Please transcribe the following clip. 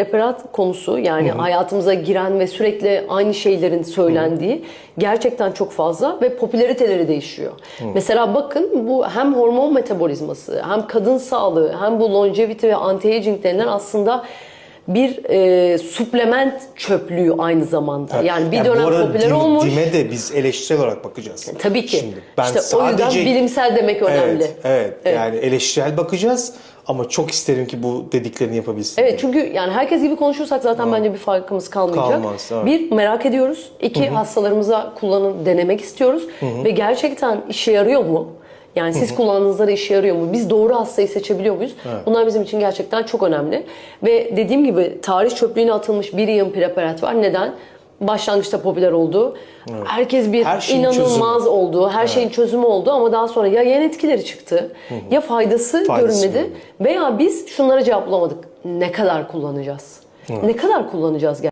Preparat konusu yani hayatımıza giren ve sürekli aynı şeylerin söylendiği gerçekten çok fazla ve popülariteleri değişiyor. Mesela bakın bu hem hormon metabolizması hem kadın sağlığı hem bu longevity ve anti-aging denilen aslında bir e, suplement çöplüğü aynı zamanda. Yani bir Yani dönem popüler dim- olmuş. Dime de biz eleştirel olarak bakacağız. Tabii ki. Şimdi ben işte o yüzden sadece bilimsel demek önemli. Evet, evet, Yani eleştirel bakacağız ama çok isterim ki bu dediklerini yapabilsin. Evet çünkü yani herkes gibi konuşursak zaten bence bir farkımız kalmayacak. Kalmaz, evet. Bir merak ediyoruz. İki hastalarımıza kullanın denemek istiyoruz ve gerçekten işe yarıyor mu? Yani siz kullandığınızda da işe yarıyor mu? Biz doğru hastayı seçebiliyor muyuz? Bunlar bizim için gerçekten çok önemli. Ve dediğim gibi tarih çöplüğüne atılmış bir yığın preparat var. Neden? Başlangıçta popüler oldu. Herkes bir Her inanılmaz çözümü. oldu. Her şeyin çözümü oldu ama daha sonra ya yan etkileri çıktı ya faydası, Faydası görünmedi görünmedi. veya biz şunlara cevap bulamadık. Ne kadar kullanacağız? Ne kadar kullanacağız